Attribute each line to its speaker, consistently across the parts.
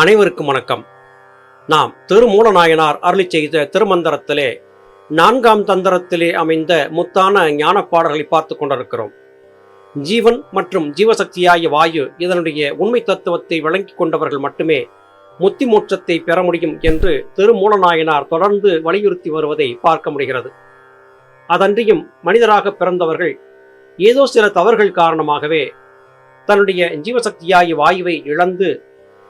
Speaker 1: அனைவருக்கும் வணக்கம். நாம் திருமூலநாயனார் அருளி செய்த திருமந்திரத்திலே நான்காம் தந்திரத்திலே அமைந்த முத்தான ஞான பாடல்களை பார்த்து கொண்டிருக்கிறோம். ஜீவன் மற்றும் ஜீவசக்தியாய வாயு இதனுடைய உண்மை தத்துவத்தை விளங்கிக் கொண்டவர்கள் மட்டுமே முத்தி மோட்சத்தை பெற முடியும் என்று திருமூலநாயனார் தொடர்ந்து வலியுறுத்தி வருவதை பார்க்க முடிகிறது. அதன்றியும் மனிதராக பிறந்தவர்கள் ஏதோ சில தவறுகள் காரணமாகவே தன்னுடைய ஜீவசக்தியாய வாயுவை இழந்து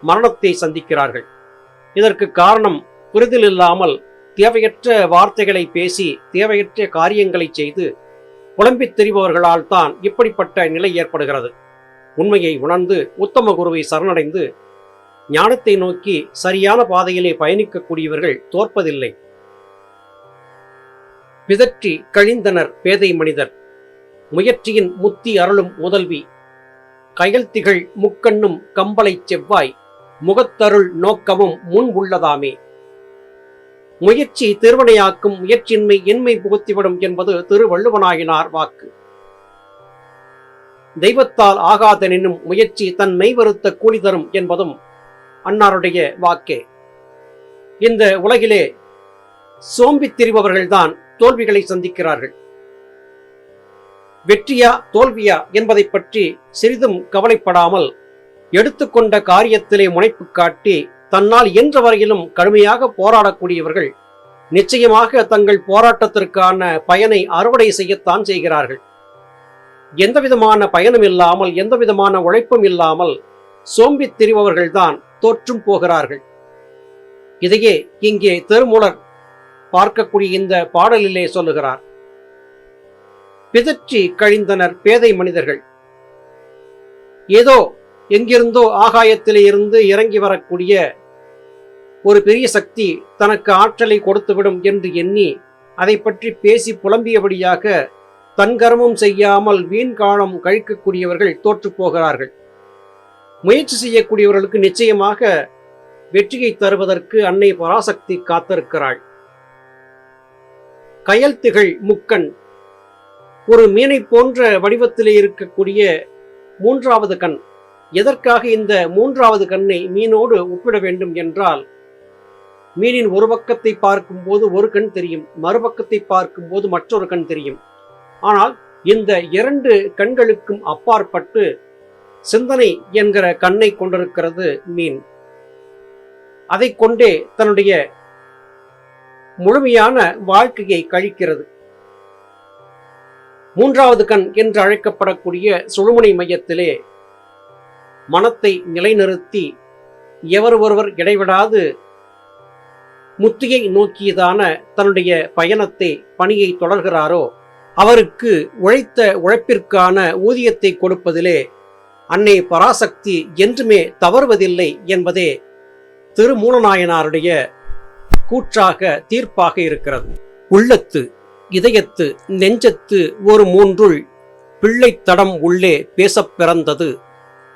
Speaker 1: மரணத்தை சந்திக்கிறார்கள். இதற்கு காரணம் புரிதல் இல்லாமல் தேவையற்ற வார்த்தைகளை பேசி தேவையற்ற காரியங்களை செய்து புலம்பித் தெரிபவர்களால் தான் இப்படிப்பட்ட நிலை ஏற்படுகிறது. உண்மையை உணர்ந்து உத்தம குருவை சரணடைந்து ஞானத்தை நோக்கி சரியான பாதையிலே பயணிக்கக்கூடியவர்கள் தோற்பதில்லை. பிதற்றி கழிந்தனர் பேதை மனிதர். முயற்சியின் முத்தி அருளும் முதல்வி. கயல்திகள் முக்கண்ணும் கம்பளை செவ்வாய். முகத்தருள் நோக்கமும் முன் உள்ளதாமே. முயற்சி திருவனையாக்கும் முயற்சியின்மை என்மை புகுத்திவிடும் என்பது திருவள்ளுவனாயினார் வாக்கு. தெய்வத்தால் ஆகாதெனினும் முயற்சி தன் மெய்வருத்த கூலி தரும் என்பதும் அன்னாருடைய வாக்கே. இந்த உலகிலே சோம்பித் திரிபவர்கள்தான் தோல்விகளை சந்திக்கிறார்கள். வெற்றியா தோல்வியா என்பதை பற்றி சிறிதும் கவலைப்படாமல் எடுத்துக்கொண்ட காரியத்திலே முனைப்பு காட்டி தன்னால் இயன்ற வரையிலும் கடுமையாக போராடக்கூடியவர்கள் நிச்சயமாக தங்கள் போராட்டத்திற்கான பயனை அறுவடை செய்யத்தான் செய்கிறார்கள். எந்த விதமான பயனும் இல்லாமல் எந்த விதமான உழைப்பும் இல்லாமல் சோம்பித் திரிபவர்கள்தான் தோற்றும் போகிறார்கள். இதையே இங்கே திருமூலர் பார்க்கக்கூடிய இந்த பாடலிலே சொல்லுகிறார். பிதற்றி கழிந்தனர் பேதை மனிதர்கள். ஏதோ எங்கிருந்தோ ஆகாயத்திலே இருந்து இறங்கி வரக்கூடிய ஒரு பெரிய சக்தி தனக்கு ஆற்றலை கொடுத்துவிடும் என்று எண்ணி அதை பற்றி பேசி புலம்பியபடியாக தன்கரமும் செய்யாமல் வீண் காலம் கழிக்கக்கூடியவர்கள் தோற்று போகிறார்கள். முயற்சி செய்யக்கூடியவர்களுக்கு நிச்சயமாக வெற்றியை தருவதற்கு அன்னை பராசக்தி காத்திருக்கிறாள். கயல் திகழ் முக்கண் ஒரு மீனை போன்ற வடிவத்திலே இருக்கக்கூடிய மூன்றாவது கண். எதற்காக இந்த மூன்றாவது கண்ணை மீனோடு ஒப்பிட வேண்டும் என்றால் மீனின் ஒரு பக்கத்தை பார்க்கும்போது ஒரு கண் தெரியும் மறுபக்கத்தை பார்க்கும்போது மற்றொரு கண் தெரியும். ஆனால் இந்த இரண்டு கண்களுக்கும் அப்பாற்பட்டு சிந்தனை என்கிற கண்ணை கொண்டிருக்கிறது மீன். அதை கொண்டே தன்னுடைய முழுமையான வாழ்க்கையை கழிக்கிறது. மூன்றாவது கண் என்று அழைக்கப்படக்கூடிய சுழுமுனை மையத்திலே மனத்தை நிலைநிறுத்தி எவர் ஒருவர் இடைவிடாது முத்தியை நோக்கியதான தன்னுடைய பயணத்தை பணியை தொடர்கிறாரோ அவருக்கு உழைத்த உழைப்பிற்கான ஊதியத்தை கொடுப்பதிலே அன்னை பராசக்தி என்றுமே தவறுவதில்லை என்பதே திருமூலநாயனாருடைய கூற்றாக தீர்ப்பாக இருக்கிறது. உள்ளத்து இதயத்து நெஞ்சத்து ஒரு மூன்றுள் பிள்ளைத்தடம் உள்ளே பேசப் பிறந்தது.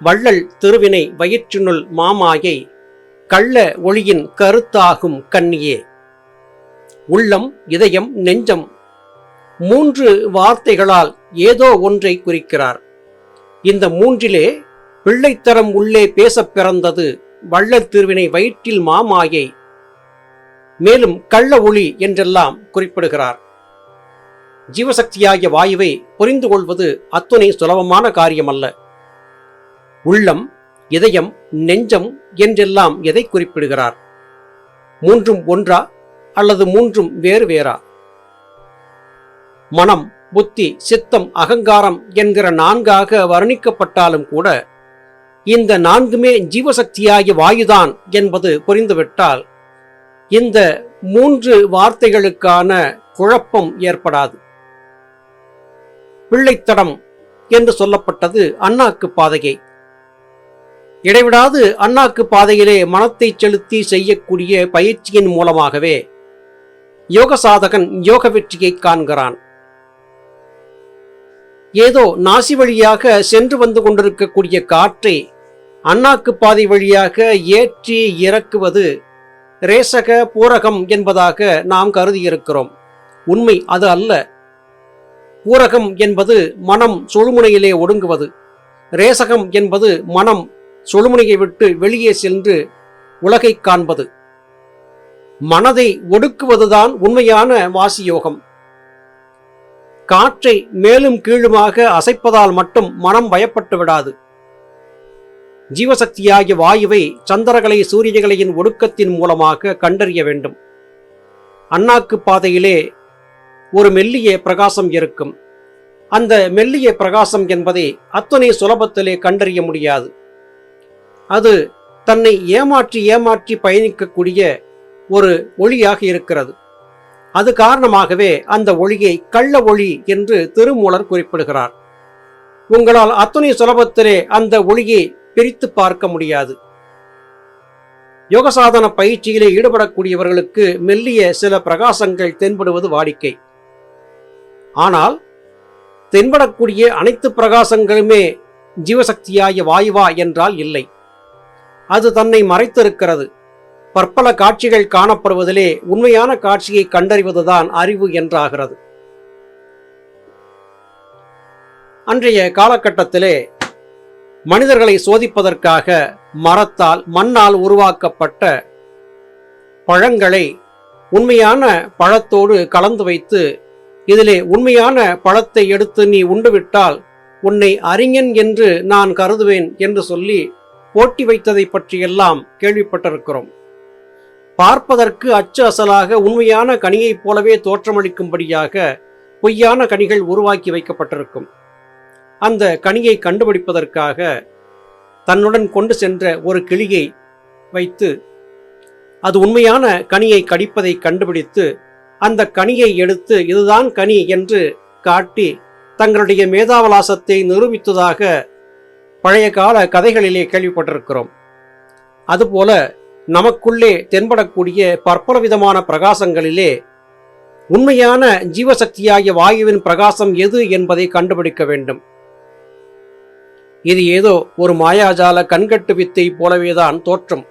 Speaker 1: வள்ளல் திருவினை வயிற்றினுள் மாமாயை கள்ள ஒளியின் கருத்தாகும் கண்ணியே. உள்ளம் இதயம் நெஞ்சம் மூன்று வார்த்தைகளால் ஏதோ ஒன்றை குறிக்கிறார். இந்த மூன்றிலே பிள்ளைத்தரம் உள்ளே பேசப் பிறந்தது வள்ளல் திருவினை வயிற்றில் மாமாயை மேலும் கள்ள ஒளி என்றெல்லாம் குறிப்பிடுகிறார். ஜீவசக்தியாகிய வாயுவை புரிந்து கொள்வது அத்துணை சுலபமான காரியமல்ல. உள்ளம் இதயம் நெஞ்சம் என்றெல்லாம் எதை குறிப்பிடுகிறார்? மூன்றும் ஒன்றா அல்லது மூன்றும் வேறு வேறா? மனம் புத்தி சித்தம் அகங்காரம் என்கிற நான்காக வர்ணிக்கப்பட்டாலும் கூட இந்த நான்குமே ஜீவசக்தியாகிய வாயுதான் என்பது புரிந்துவிட்டால் இந்த மூன்று வார்த்தைகளுக்கான குழப்பம் ஏற்படாது. பிள்ளைத்தடம் என்று சொல்லப்பட்டது அண்ணாக்கு பாதையை. இடைவிடாது அண்ணாக்கு பாதையிலே மனத்தை செலுத்தி செய்யக்கூடிய பயிற்சியின் மூலமாகவே யோக சாதகன் யோக வெற்றியை காண்கிறான். ஏதோ நாசி வழியாக சென்று வந்து கொண்டிருக்கக்கூடிய காற்றை அண்ணாக்கு பாதை வழியாக ஏற்றி இறக்குவது ரேசக பூரகம் என்பதாக நாம் கருதியிருக்கிறோம். உண்மை அது அல்ல. பூரகம் என்பது மனம் சுழுமுனையிலே ஒடுங்குவது. ரேசகம் என்பது மனம் சுழுமுனையை விட்டு வெளியே சென்று உலகைக் காண்பது. மனதை ஒடுக்குவதுதான் உண்மையான வாசியோகம். காற்றை மேலும் கீழுமாக அசைப்பதால் மட்டும் மனம் பயப்பட்டு விடாது. ஜீவசக்தியாகிய வாயுவை சந்திரகலை சூரியகலையின் ஒடுக்கத்தின் மூலமாக கண்டறிய வேண்டும். அண்ணாக்கு பாதையிலே ஒரு மெல்லிய பிரகாசம் இருக்கும். அந்த மெல்லிய பிரகாசம் என்பதை அத்தனை சுலபத்திலே கண்டறிய முடியாது. அது தன்னை ஏமாற்றி ஏமாற்றி பயணிக்கக்கூடிய ஒரு ஒளியாக இருக்கிறது. அது காரணமாகவே அந்த ஒளியை கள்ள ஒளி என்று திருமூலர் குறிப்பிடுகிறார். உங்களால் அத்தனை சுலபத்திலே அந்த ஒளியை பிரித்து பார்க்க முடியாது. யோகசாதன பயிற்சியிலே ஈடுபடக்கூடியவர்களுக்கு மெல்லிய சில பிரகாசங்கள் தென்படுவது வாடிக்கை. ஆனால் தென்படக்கூடிய அனைத்து பிரகாசங்களுமே ஜீவசக்தியாய வாயுவா என்றால் இல்லை. அது தன்னை மறைத்திருக்கிறது. பற்பல காட்சிகள் காணப்படுவதிலே உண்மையான காட்சியை கண்டறிவதுதான் அறிவு என்றாகிறது. அன்றைய காலகட்டத்திலே மனிதர்களை சோதிப்பதற்காக மரத்தால் மண்ணால் உருவாக்கப்பட்ட பழங்களை உண்மையான பழத்தோடு கலந்து வைத்து இதிலே உண்மையான பழத்தை எடுத்து நீ உண்டுவிட்டால் உன்னை அறிஞன் என்று நான் கருதுவேன் என்று சொல்லி போட்டி வைத்ததை பற்றியெல்லாம் கேள்விப்பட்டிருக்கிறோம். பார்ப்பதற்கு அச்சு அசலாக உண்மையான கனியைப் போலவே தோற்றமளிக்கும்படியாக பொய்யான கனிகள் உருவாக்கி வைக்கப்பட்டிருக்கும். அந்த கனியை கண்டுபிடிப்பதற்காக தன்னுடன் கொண்டு சென்ற ஒரு கிளியை வைத்து அது உண்மையான கனியை கடிப்பதை கண்டுபிடித்து அந்த கனியை எடுத்து இதுதான் கனி என்று காட்டி தங்களுடைய மேதாவலாசத்தை நிரூபித்ததாக பழைய கால கதைகளிலே கேள்விப்பட்டிருக்கிறோம். அதுபோல நமக்குள்ளே தென்படக்கூடிய பற்பல விதமான பிரகாசங்களிலே உண்மையான ஜீவசக்தியாகிய வாயுவின் பிரகாசம் எது என்பதை கண்டுபிடிக்க வேண்டும். இது ஏதோ ஒரு மாயாஜால கண்கட்டு வித்தை போலவேதான் தோற்றம்.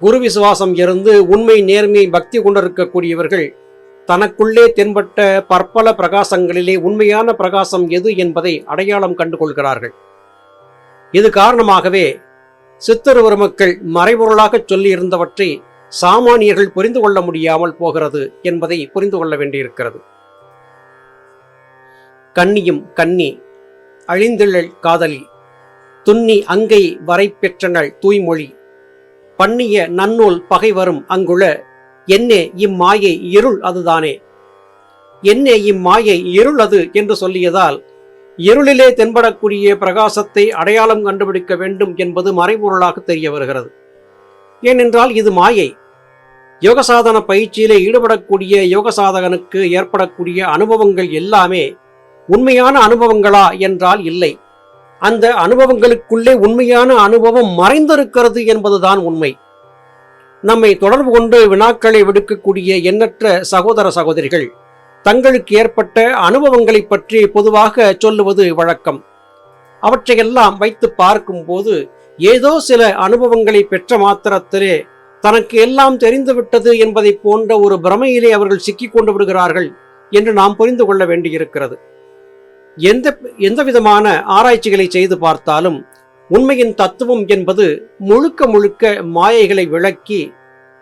Speaker 1: குரு விசுவாசம் இருந்து உண்மை நேர்மை பக்தி கொண்டிருக்கக்கூடியவர்கள் தனக்குள்ளே தென்பட்ட பற்பல பிரகாசங்களிலே உண்மையான பிரகாசம் எது என்பதை அடையாளம் கண்டு கொள்கிறார்கள் இது காரணமாகவே சித்தருவர் மக்கள் மறைபொருளாக சொல்லியிருந்தவற்றை சாமானியர்கள் புரிந்து கொள்ள முடியாமல் போகிறது என்பதை புரிந்து கொள்ள வேண்டியிருக்கிறது. கண்ணியும் கன்னி அழிந்திழல் காதலி துன்னி அங்கை வரை பெற்றனள் தூய்மொழி பண்ணிய நன்னூல் பகை வரும் அங்குள என்னே இம்மாயை இருள் அதுதானே? என்னே இம்மாயை இருள் அது என்று சொல்லியதால் இருளிலே தென்படக்கூடிய பிரகாசத்தை அடையாளம் கண்டுபிடிக்க வேண்டும் என்பது மறைபொருளாக தெரிய வருகிறது. ஏனென்றால் இது மாயை. யோகசாதன பயிற்சியிலே ஈடுபடக்கூடிய யோகசாதகனுக்கு ஏற்படக்கூடிய அனுபவங்கள் எல்லாமே உண்மையான அனுபவங்களா என்றால் இல்லை. அந்த அனுபவங்களுக்குள்ளே உண்மையான அனுபவம் மறைந்திருக்கிறது என்பதுதான் உண்மை. நம்மை தொடர்பு கொண்டு வினாக்களை விடுக்கக்கூடிய எண்ணற்ற சகோதர சகோதரிகள் தங்களுக்கு ஏற்பட்ட அனுபவங்களை பற்றி பொதுவாக சொல்லுவது வழக்கம். அவற்றையெல்லாம் வைத்து பார்க்கும்போது ஏதோ சில அனுபவங்களை பெற்ற மாத்திரத்திலே தனக்கு எல்லாம் தெரிந்துவிட்டது என்பதை போன்ற ஒரு பிரமையிலே அவர்கள் சிக்கிக் கொண்டு விடுகிறார்கள் என்று நாம் புரிந்து கொள்ள வேண்டியிருக்கிறது. எந்த எந்த விதமான ஆராய்ச்சிகளை செய்து பார்த்தாலும் உண்மையின் தத்துவம் என்பது முழுக்க முழுக்க மாயைகளை விளக்கி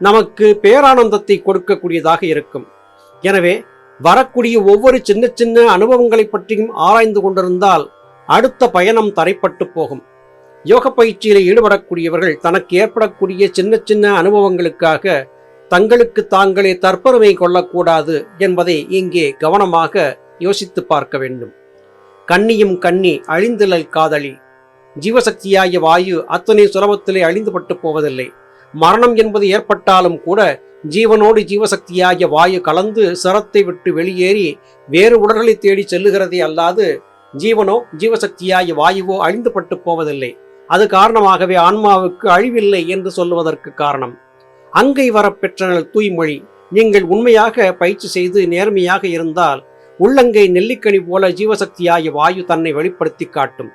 Speaker 1: நமக்கு பேரானந்தத்தை கொடுக்கக்கூடியதாக இருக்கும். எனவே வரக்கூடிய ஒவ்வொரு சின்ன சின்ன அனுபவங்களை பற்றியும் ஆராய்ந்து கொண்டிருந்தால் அடுத்த பயணம் தரைப்பட்டு போகும். யோக பயிற்சியில் ஈடுபடக்கூடியவர்கள் தனக்கு ஏற்படக்கூடிய சின்ன சின்ன அனுபவங்களுக்காக தங்களுக்கு தாங்களே தற்பெருமை கொள்ளக்கூடாது என்பதை இங்கே கவனமாக யோசித்து பார்க்க வேண்டும். கண்ணியும் கண்ணி அழிந்திழல் காதலி. ஜீவசக்தியாகிய வாயு அத்தனை சுலபத்திலே அழிந்துபட்டு போவதில்லை. மரணம் என்பது ஏற்பட்டாலும் கூட ஜீவனோடு ஜீவசக்தியாகிய வாயு கலந்து சரத்தை விட்டு வெளியேறி வேறு உடல்களை தேடி செல்லுகிறதே அல்லாது ஜீவனோ ஜீவசக்தியாகிய வாயுவோ அழிந்துபட்டு போவதில்லை. அது காரணமாகவே ஆன்மாவுக்கு அழிவில்லை என்று சொல்லுவதற்கு காரணம். அங்கை வரப்பெற்ற தூய்மொழி. நீங்கள் உண்மையாக பயிற்சி செய்து நேர்மையாக இருந்தால் உள்ளங்கை நெல்லிக்கனி போல ஜீவசக்தியாகிய வாயு தன்னை வெளிப்படுத்தி காட்டும்.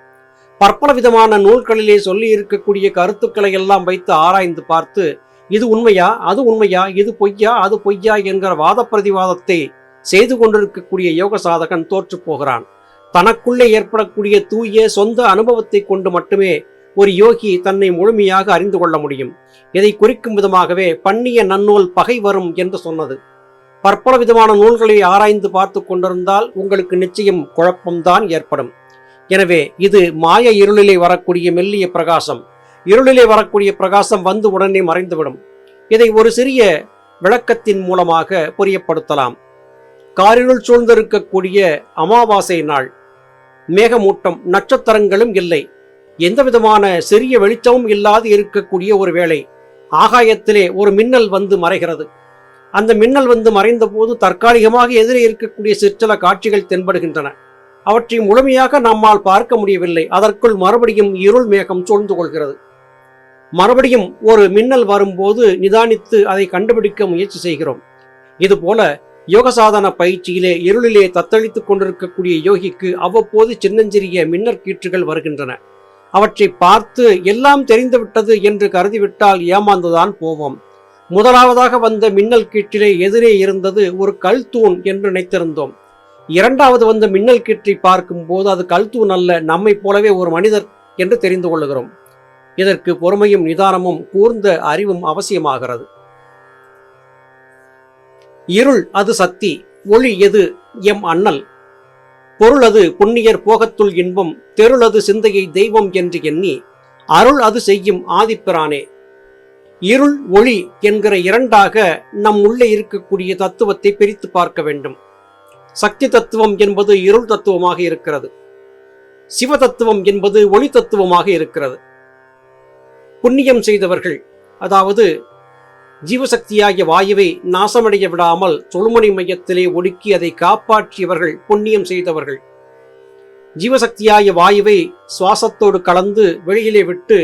Speaker 1: பற்பல விதமான நூல்களிலே சொல்லி இருக்கக்கூடிய கருத்துக்களை எல்லாம் வைத்து ஆராய்ந்து பார்த்து இது உண்மையா? அது உண்மையா? இது பொய்யா? அது பொய்யா? என்கிற வாத பிரதிவாதத்தை செய்து கொண்டிருக்கக்கூடிய யோக சாதகன் தோற்று போகிறான். தனக்குள்ளே ஏற்படக்கூடிய தூய சொந்த அனுபவத்தை கொண்டு மட்டுமே ஒரு யோகி தன்னை முழுமையாக அறிந்து கொள்ள முடியும். இதை குறிக்கும் விதமாகவே பண்ணிய நன்னூல் பகை வரும் என்று சொன்னது. பற்பல விதமான நூல்களை ஆராய்ந்து பார்த்து கொண்டிருந்தால் உங்களுக்கு நிச்சயம் குழப்பம்தான் ஏற்படும். எனவே இது மாய இருளிலே வரக்கூடிய மெல்லிய பிரகாசம். இருளிலே வரக்கூடிய பிரகாசம் வந்து உடனே மறைந்துவிடும். இதை ஒரு சிறிய விளக்கத்தின் மூலமாக புரியப்படுத்தலாம். காரினுள் சூழ்ந்திருக்கக்கூடிய அமாவாசை நாள். மேகமூட்டம் நட்சத்திரங்களும் இல்லை. எந்த விதமான சிறிய வெளிச்சமும் இல்லாது இருக்கக்கூடிய ஒரு வேளை. ஆகாயத்திலே ஒரு மின்னல் வந்து மறைகிறது. அந்த மின்னல் வந்து மறைந்த போது தற்காலிகமாக எதிரே இருக்கக்கூடிய சிற்சில காட்சிகள் தென்படுகின்றன. அவற்றை முழுமையாக நம்மால் பார்க்க முடியவில்லை. அதற்குள் மறுபடியும் இருள் மேகம் சூழ்ந்து கொள்கிறது. மறுபடியும் ஒரு மின்னல் வரும்போது நிதானித்து அதை கண்டுபிடிக்க முயற்சி செய்கிறோம். இதுபோல யோக சாதன பயிற்சியிலே இருளிலே தத்தளித்துக் கொண்டிருக்கக்கூடிய யோகிக்கு அவ்வப்போது சின்னஞ்சிறிய மின்னற் கீற்றுகள் வருகின்றன. அவற்றை பார்த்து எல்லாம் தெரிந்துவிட்டது என்று கருதிவிட்டால் ஏமாந்துதான் போவோம். முதலாவதாக வந்த மின்னல் கீற்றிலே எதிரே இருந்தது ஒரு கல் தூண் என்று நினைத்திருந்தோம். இரண்டாவது வந்த மின்னல் கீற்றை பார்க்கும்போது அது கல் தூண் அல்ல நம்மை போலவே ஒரு மனிதர் என்று தெரிந்து கொள்கிறோம் இதற்கு பொறுமையும் நிதானமும் கூர்ந்த அறிவும் அவசியமாகிறது. இருள் அது சக்தி ஒளி எது எம் அண்ணல். பொருளது புண்ணியர் போகத்துள் இன்பம் தெருளது சிந்தையை தெய்வம் என்று எண்ணி அருள் அது செய்யும் ஆதிப்பிரானே. இருள் ஒளி என்கிற இரண்டாக நம் உள்ளே இருக்கக்கூடிய தத்துவத்தை பிரித்து பார்க்க வேண்டும். சக்தி தத்துவம் என்பது இருள் தத்துவமாக இருக்கிறது. சிவ தத்துவம் என்பது ஒளி தத்துவமாக இருக்கிறது. புண்ணியம் செய்தவர்கள். அதாவது ஜீவசக்தியாகிய வாயுவை நாசமடைய விடாமல் தொழுமணி மையத்திலே ஒடுக்கி அதை காப்பாற்றியவர்கள் புண்ணியம் செய்தவர்கள். ஜீவசக்தியாகிய வாயுவை சுவாசத்தோடு கலந்து வெளியிலே விட்டு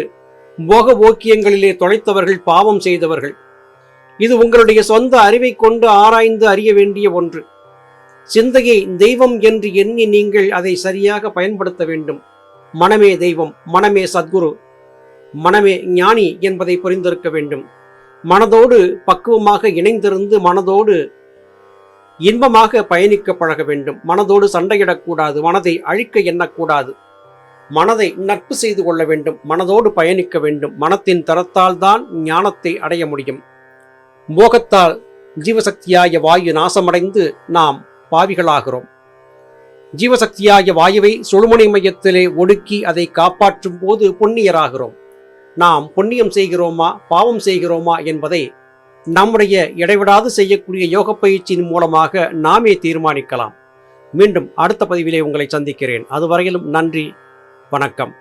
Speaker 1: போக ஓக்கியங்களிலே தொலைத்தவர்கள் பாவம் செய்தவர்கள். இது உங்களுடைய சொந்த அறிவை கொண்டு ஆராய்ந்து அறிய வேண்டிய ஒன்று. சிந்தையை தெய்வம் என்று எண்ணி நீங்கள் அதை சரியாக பயன்படுத்த வேண்டும். மனமே தெய்வம் மனமே சத்குரு. மனமே ஞானி என்பதை புரிந்திருக்க வேண்டும். மனதோடு பக்குவமாக இணைந்திருந்து மனதோடு இன்பமாக பயணிக்க பழக வேண்டும். மனதோடு சண்டையிடக்கூடாது மனதை அழிக்க எண்ணக்கூடாது. மனதை நட்பு செய்து கொள்ள வேண்டும் மனதோடு பயணிக்க வேண்டும். மனத்தின் தரத்தால் தான் ஞானத்தை அடைய முடியும். மோகத்தால் ஜீவசக்தியாய வாயு நாசமடைந்து நாம் பாவிகளாகிறோம். ஜீவசக்தியாய வாயுவை சுழுமுனை மையத்திலே ஒடுக்கி அதை காப்பாற்றும் போது புண்ணியராகிறோம். நாம் புண்ணியம் செய்கிறோமா பாவம் செய்கிறோமா என்பதை நம்முடைய இடைவிடாது செய்யக்கூடிய யோக பயிற்சியின் மூலமாக நாமே தீர்மானிக்கலாம். மீண்டும் அடுத்த பதிவிலே உங்களை சந்திக்கிறேன். அதுவரையிலும் நன்றி வணக்கம்.